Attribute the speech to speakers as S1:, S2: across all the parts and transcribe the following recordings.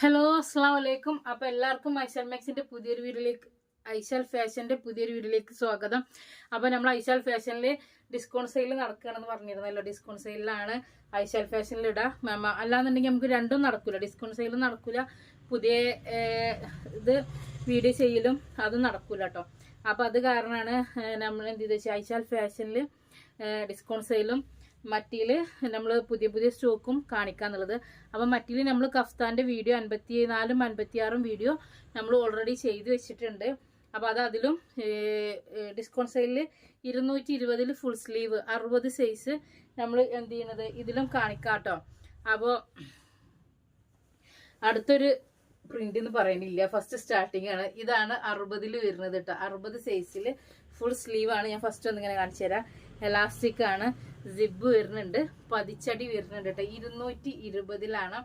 S1: Hello അസ്സാം വലൈക്കും അപ്പൊ എല്ലാവർക്കും ഐശാൽ മാക്സിന്റെ പുതിയൊരു വീഡിയോയിലേക്ക് ഐശാൽ ഫാഷന്റെ പുതിയൊരു വീഡിയോയിലേക്ക് സ്വാഗതം. അപ്പൊ നമ്മൾ ഐശാൽ ഫാഷനിൽ ഡിസ്കൗണ്ട് സെയിൽ നടക്കുകയാണെന്ന് പറഞ്ഞിരുന്നല്ലോ. ഡിസ്കൗണ്ട് സെയിലാണ് ഐശാൽ ഫാഷനിൽ ഇടാം. മാമ അല്ലാന്നുണ്ടെങ്കിൽ നമുക്ക് രണ്ടും നടക്കൂല. ഡിസ്കൗണ്ട് സെയിലും നടക്കൂല. പുതിയ ഇത് വീഡിയോ ചെയ്യലും അതും നടക്കൂല കേട്ടോ. അപ്പൊ അത് കാരണമാണ് നമ്മൾ എന്ത് ചെയ്ത് വെച്ചാൽ ഐശാൽ ഫാഷനിൽ ഡിസ്കൗണ്ട് സെയിലും മറ്റിയിൽ നമ്മൾ പുതിയ പുതിയ സ്റ്റോക്കും കാണിക്കാന്നുള്ളത്. അപ്പം മറ്റിൽ നമ്മൾ കഫ്താന്റെ വീഡിയോ അൻപത്തി നാലും അൻപത്തിയാറും വീഡിയോ നമ്മൾ ഓൾറെഡി ചെയ്തു വെച്ചിട്ടുണ്ട്. അപ്പോൾ അത് അതിലും ഡിസ്കൗണ്ട് സെയിലിൽ ഇരുന്നൂറ്റി ഇരുപതിൽ ഫുൾ സ്ലീവ് അറുപത് സൈസ് നമ്മൾ എന്ത് ചെയ്യുന്നത് ഇതിലും കാണിക്കാട്ടോ. അപ്പോൾ അടുത്തൊരു പ്രിന്റ് എന്ന് പറയുന്നില്ല. ഫസ്റ്റ് സ്റ്റാർട്ടിങ് ആണ്. ഇതാണ് അറുപതിൽ വരുന്നത് കേട്ടോ അറുപത് സൈസിൽ ഫുൾ സ്ലീവാണ് ഞാൻ ഫസ്റ്റ് ഒന്ന് ഇങ്ങനെ കാണിച്ചു തരാം. എലാസ്റ്റിക് ആണ്. സിബ് വരുന്നുണ്ട്. പതിച്ചടി വരുന്നുണ്ട് കേട്ടോ. ഇരുന്നൂറ്റി ഇരുപതിലാണ്.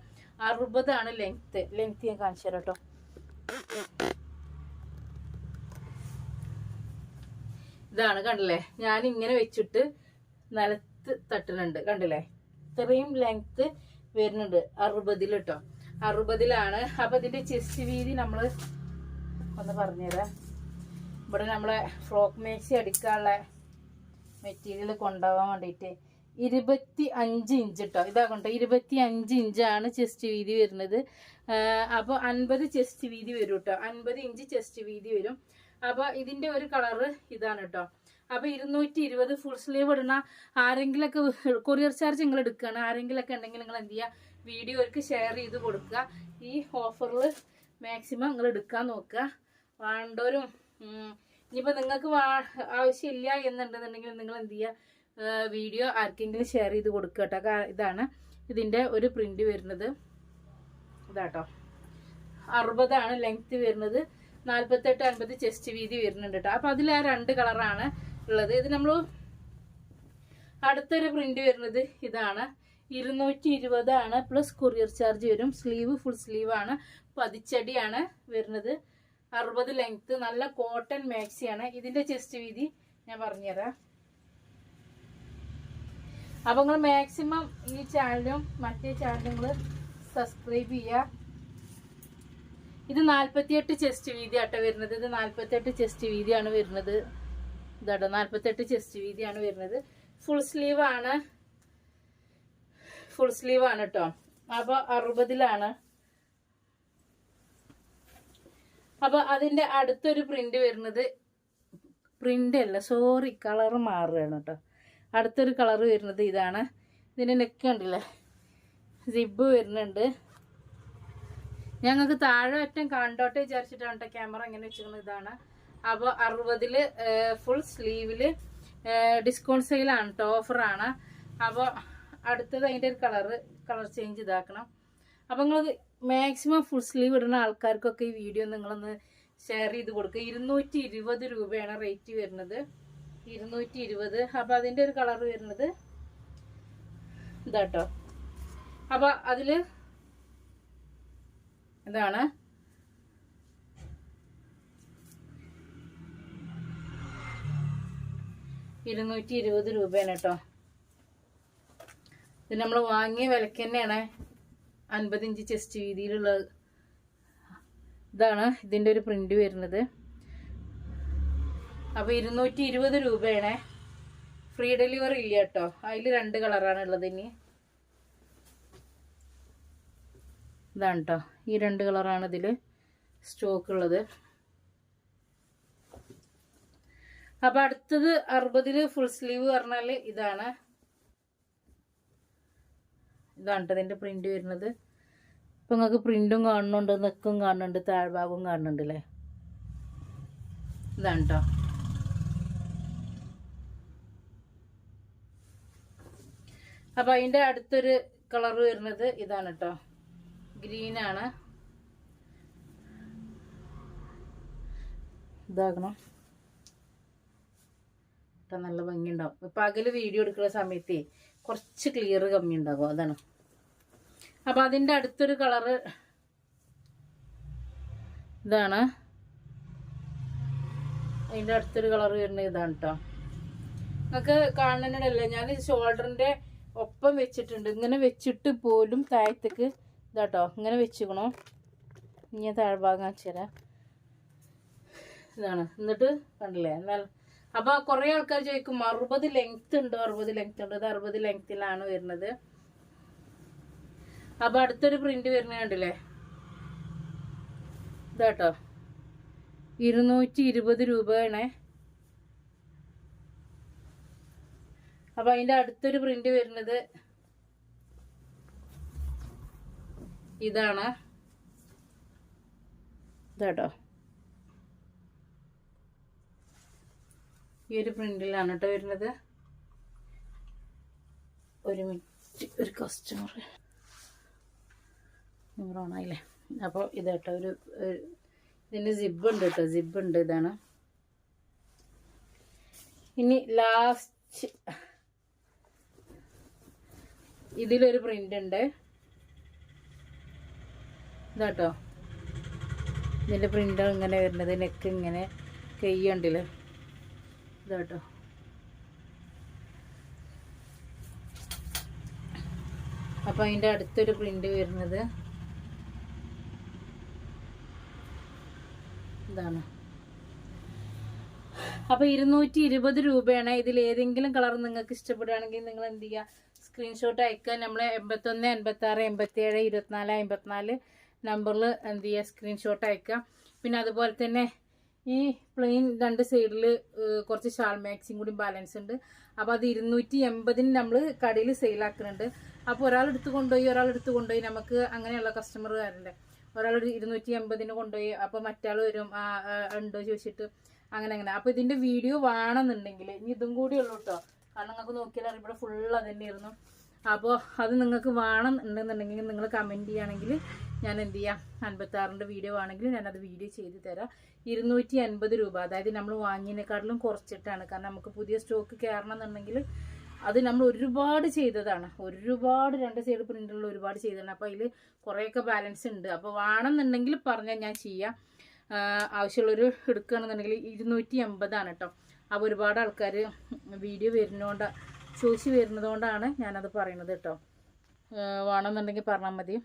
S1: അറുപതാണ് ലെങ്ത് ലെങ്ത് ഞാൻ കാണിച്ചു തരാം കേട്ടോ. ഇതാണ് കണ്ടില്ലേ? ഞാൻ ഇങ്ങനെ വെച്ചിട്ട് നിലത്ത് തട്ടുന്നുണ്ട്. കണ്ടില്ലേ? ഇത്രയും ലെങ്ത് വരുന്നുണ്ട്. അറുപതിൽ കേട്ടോ. അറുപതിലാണ്. അപ്പൊ ഇതിന്റെ ചെസ്റ്റ് വീതി നമ്മൾ ഒന്ന് പറഞ്ഞുതരാം. ഇവിടെ നമ്മളെ ഫ്രോക്ക് മേക്സി അടിക്കാനുള്ള മെറ്റീരിയൽ കൊണ്ടുപോകാൻ വേണ്ടിയിട്ട്. ഇരുപത്തി അഞ്ച് ഇഞ്ച് കേട്ടോ ഇതാ കൊണ്ടോ ഇരുപത്തി അഞ്ച് ഇഞ്ചാണ് ചെസ്റ്റ് വീതി വരുന്നത്. അപ്പോൾ അൻപത് ചെസ്റ്റ് വീതി വരും കേട്ടോ അൻപത് ഇഞ്ച് ചെസ്റ്റ് വീതി വരും. അപ്പോൾ ഇതിന്റെ ഒരു കളറ് ഇതാണ് കേട്ടോ അപ്പോൾ ഇരുന്നൂറ്റി ഇരുപത് ഫുൾ സ്ലീവ് ഇടുന്ന ആരെങ്കിലൊക്കെ കൊറിയർ ചാർജ് നിങ്ങൾ എടുക്കുകയാണ് ആരെങ്കിലൊക്കെ ഉണ്ടെങ്കിൽ നിങ്ങൾ എന്ത് ചെയ്യുക? വീഡിയോയ്ക്ക് ഷെയർ ചെയ്ത് കൊടുക്കുക. ഈ ഓഫറിൽ മാക്സിമം നിങ്ങൾ എടുക്കാൻ നോക്കുക. വേണ്ടവരും ഇനിയിപ്പോൾ നിങ്ങൾക്ക് ആവശ്യമില്ല എന്നുണ്ടെന്നുണ്ടെങ്കിൽ നിങ്ങൾ എന്ത് ചെയ്യുക വീഡിയോ ആർക്കെങ്കിലും ഷെയർ ചെയ്ത് കൊടുക്കുക കേട്ടോ. ഇതാണ് ഇതിന്റെ ഒരു പ്രിന്റ് വരുന്നത്. ഇതാട്ടോ. അറുപതാണ് ലെങ്ത് വരുന്നത്. നാൽപ്പത്തെട്ട് അൻപത് ചെസ്റ്റ് വീതി വരുന്നുണ്ട് കേട്ടോ. അപ്പോൾ അതിൽ ആ രണ്ട് കളറാണ് ഉള്ളത്. ഇത് നമ്മൾ അടുത്തൊരു പ്രിന്റ് വരുന്നത് ഇതാണ്. ഇരുന്നൂറ്റി ഇരുപതാണ് പ്ലസ് കൊറിയർ ചാർജ് വരും. സ്ലീവ് ഫുൾ സ്ലീവാണ്. പതിച്ചടിയാണ് വരുന്നത്. അറുപത് ലെങ്ത് നല്ല കോട്ടൺ മാക്സിയാണ് ഇതിന്റെ ചെസ്റ്റ് വീതി ഞാൻ പറഞ്ഞുതരാം. അപ്പൊ നിങ്ങൾ മാക്സിമം ഈ ചാനലും മറ്റേ ചാനലും നിങ്ങൾ സബ്സ്ക്രൈബ് ചെയ്യുക. ഇത് നാല്പത്തിയെട്ട് ചെസ്റ്റ് വീതി ആട്ടോ വരുന്നത്. ഇത് നാല്പത്തെട്ട് ചെസ്റ്റ് വീതിയാണ് വരുന്നത്. ഇതാട്ടോ നാൽപ്പത്തെട്ട് ചെസ്റ്റ് വീതിയാണ് വരുന്നത്. ഫുൾ സ്ലീവ് ആണ്. ഫുൾ സ്ലീവ് ആണ് കേട്ടോ അപ്പൊ അറുപതിലാണ്. അപ്പൊ അതിന്റെ അടുത്തൊരു പ്രിന്റ് വരുന്നത് പ്രിന്റ് അല്ല സോറി കളർ മാറുകയാണ് കേട്ടോ. അടുത്തൊരു കളർ വരുന്നത് ഇതാണ്. ഇതിന്റെ നെക്ക് ഉണ്ടല്ലേ സിബ് വരുന്നുണ്ട്. ഞങ്ങൾക്ക് താഴെ ഒറ്റം കണ്ടോട്ടെ വിചാരിച്ചിട്ടാണ് കേട്ടോ ക്യാമറ ഇങ്ങനെ വെച്ചിരിക്കുന്നത് ഇതാണ്. അപ്പോൾ അറുപതിൽ ഫുൾ സ്ലീവിൽ ഡിസ്കൗണ്ട് സെയിലാണ് കേട്ടോ ഓഫറാണ് അപ്പോൾ അടുത്തത് അതിന്റെ ഒരു കളറ് കളർ ചേഞ്ച് ഇതാക്കണം. അപ്പോൾ നിങ്ങൾ മാക്സിമം ഫുൾ സ്ലീവ് ഇടുന്ന ആൾക്കാർക്കൊക്കെ ഈ വീഡിയോ നിങ്ങളൊന്ന് ഷെയർ ചെയ്ത് കൊടുക്കുക ഇരുന്നൂറ്റി ഇരുപത് രൂപയാണ് റേറ്റ് വരുന്നത്. ഇരുന്നൂറ്റി ഇരുപത് അപ്പോൾ അതിന്റെ ഒരു കളർ വരുന്നത് ഇതാട്ടോ. അപ്പോൾ അതിൽ ഇതാണ്. ഇരുന്നൂറ്റി ഇരുപത് രൂപയാണ് കേട്ടോ. ഇത് നമ്മൾ വാങ്ങിയ വിലക്ക് തന്നെയാണ്. അൻപത് ഇഞ്ച് ചെസ്റ്റ് വീതിയിലുള്ള ഇതാണ് ഇതിന്റെ ഒരു പ്രിന്റ് വരുന്നത്. അപ്പോൾ ഇരുന്നൂറ്റി ഇരുപത് രൂപയാണ്. ഫ്രീ ഡെലിവറി ഇല്ല കേട്ടോ. അതിൽ രണ്ട് കളറാണ് ഉള്ളത് ഇനി. ഇതാണ് കേട്ടോ. ഈ രണ്ട് കളറാണ് ഇതിൽ സ്റ്റോക്ക് ഉള്ളത്. അപ്പോൾ അടുത്തത് അറുപതിൽ ഫുൾ സ്ലീവ് പറഞ്ഞാൽ ഇതാണ്. ഇതാണ് ഇതിന്റെ പ്രിന്റ് വരുന്നത്. ഇപ്പം നിങ്ങൾക്ക് പ്രിന്റും കാണുന്നുണ്ട് നെക്കും കാണുന്നുണ്ട് താഴ്ഭാഗവും കാണുന്നുണ്ട് അല്ലേ ഇതാണ് കേട്ടോ അപ്പം അതിന്റെ അടുത്തൊരു കളർ വരുന്നത് ഇതാണ് കേട്ടോ ഗ്രീനാണ് ഇതാകണം. നല്ല ഭംഗി ഉണ്ടാവും പകൽ വീഡിയോ എടുക്കുന്ന സമയത്തേ കുറച്ച് ക്ലിയർ കമ്മി ഉണ്ടാകും അതാണ്. അപ്പൊ അതിന്റെ അടുത്തൊരു കളറ് ഇതാണ്. അതിന്റെ അടുത്തൊരു കളർ വരുന്നത് ഇതാണ് കേട്ടോ നിങ്ങൾക്ക് കാണുന്നതല്ല ഞാൻ ഷോൾഡറിന്റെ ഒപ്പം വെച്ചിട്ടുണ്ട്. ഇങ്ങനെ വെച്ചിട്ട് പോലും താഴത്തേക്ക് ഇതാട്ടോ ഇങ്ങനെ വെച്ചിക്കണോ. ഇനി താഴ്ഭാഗം കാണിച്ചു ഇതാണ്. എന്നിട്ട് കണ്ടില്ലേ? എന്നാൽ അപ്പോൾ കുറേ ആൾക്കാർ ചോദിക്കും അറുപത് ലെങ്ത് ഉണ്ടോ? അറുപത് ലെങ്ത് ഉണ്ടോ? അത് അറുപത് ലെങ്ത്തിലാണ് വരുന്നത്. അപ്പോൾ അടുത്തൊരു പ്രിന്റ് വരുന്നുണ്ടല്ലേ കണ്ടില്ലേ? ഇതാട്ടോ. ഇരുന്നൂറ്റി ഇരുപത് രൂപയാണേ. അപ്പൊ അതിന്റെ അടുത്തൊരു പ്രിന്റ് വരുന്നത് ഇതാണ്. ഇതാട്ടോ. ഈ ഒരു പ്രിന്റിലാണ് കേട്ടോ വരുന്നത്. ഒരു മിനിറ്റ് ഒരു കസ്റ്റമർ ഓണായില്ലേ? അപ്പോൾ ഇത് കേട്ടോ ഒരു ഇതിന് സിബുണ്ട് കേട്ടോ സിബുണ്ട് ഇതാണ്. ഇനി ലാസ്റ്റ് ഇതിലൊരു പ്രിന്റ് ഉണ്ട്. ഇതാട്ടോ ഇതിന്റെ പ്രിന്റ് ഇങ്ങനെ വരുന്നത് നെക്ക് ഇങ്ങനെ കൈയുണ്ടല്ലേ ഇതാട്ടോ അപ്പോൾ അതിന്റെ അടുത്തൊരു പ്രിന്റ് വരുന്നത് ഇതാണ്. അപ്പൊ ഇരുന്നൂറ്റി ഇരുപത് രൂപയാണ് ഇതിൽ ഏതെങ്കിലും കളർ നിങ്ങൾക്ക് ഇഷ്ടപ്പെടുകയാണെങ്കിൽ നിങ്ങൾ എന്ത് ചെയ്യുക? സ്ക്രീൻഷോട്ട് അയക്കുക. നമ്മൾ എൺപത്തൊന്ന് എൺപത്തി ആറ് എൺപത്തി ഏഴ് ഇരുപത്തിനാല് അമ്പത്തിനാല് നമ്പറിൽ എന്ത് ചെയ്യുക? സ്ക്രീൻഷോട്ട് അയക്കുക. പിന്നെ അതുപോലെ തന്നെ ഈ പ്ലെയിൻ രണ്ട് സൈഡിൽ കുറച്ച് ഷാൾ മാക്സിയും കൂടി ബാലൻസ് ഉണ്ട്. അപ്പോൾ അത് ഇരുന്നൂറ്റി എൺപതിന് നമ്മൾ കടയിൽ സെയിലാക്കുന്നുണ്ട് അപ്പോൾ ഒരാൾ എടുത്ത് കൊണ്ടുപോയി ഒരാൾ എടുത്ത് കൊണ്ടുപോയി നമുക്ക് അങ്ങനെയുള്ള കസ്റ്റമർകാരുണ്ട് ഒരാൾ ഒരു ഇരുന്നൂറ്റി എൺപതിന് കൊണ്ടുപോയി അപ്പോൾ മറ്റാൾ വരും ആ, ഉണ്ടോ ചോദിച്ചിട്ട് അങ്ങനെ അങ്ങനെ. അപ്പോൾ ഇതിന്റെ വീഡിയോ വേണമെന്നുണ്ടെങ്കിൽ ഇനി ഇതും കൂടി ഉള്ളൂ കേട്ടോ കാരണം നിങ്ങൾക്ക് നോക്കിയാൽ ഇവിടെ ഫുൾ അത് തന്നെയായിരുന്നു അപ്പോൾ അത് നിങ്ങൾക്ക് വേണം ഉണ്ടെന്നുണ്ടെങ്കിൽ നിങ്ങൾ കമന്റ് ചെയ്യുകയാണെങ്കിൽ ഞാൻ എന്ത് ചെയ്യാം? അൻപത്താറിന്റെ വീഡിയോ ആണെങ്കിൽ ഞാനത് വീഡിയോ ചെയ്ത് തരാം. ഇരുന്നൂറ്റി അൻപത് രൂപ. അതായത് നമ്മൾ വാങ്ങിയതിനേക്കാട്ടിലും കുറച്ചിട്ടാണ്. കാരണം നമുക്ക് പുതിയ സ്റ്റോക്ക് കയറണം എന്നുണ്ടെങ്കിൽ അത് നമ്മൾ ഒരുപാട് ചെയ്തതാണ്. ഒരുപാട് രണ്ട് സൈഡ് പ്രിന്റുള്ള ഒരുപാട് ചെയ്തതാണ്. അപ്പോൾ അതിൽ കുറേയൊക്കെ ബാലൻസ് ഉണ്ട്. അപ്പോൾ വേണമെന്നുണ്ടെങ്കിൽ പറഞ്ഞാൽ ഞാൻ ചെയ്യാം. ആവശ്യമുള്ളൊരു എടുക്കുകയാണെന്നുണ്ടെങ്കിൽ ഇരുന്നൂറ്റി എൺപതാണ് കേട്ടോ അപ്പോൾ ഒരുപാട് ആൾക്കാർ വീഡിയോ വരുന്നതുകൊണ്ട് ചോദിച്ച് വരുന്നതുകൊണ്ടാണ് ഞാനത് പറയുന്നത് കേട്ടോ വേണമെന്നുണ്ടെങ്കിൽ പറഞ്ഞാൽ മതി.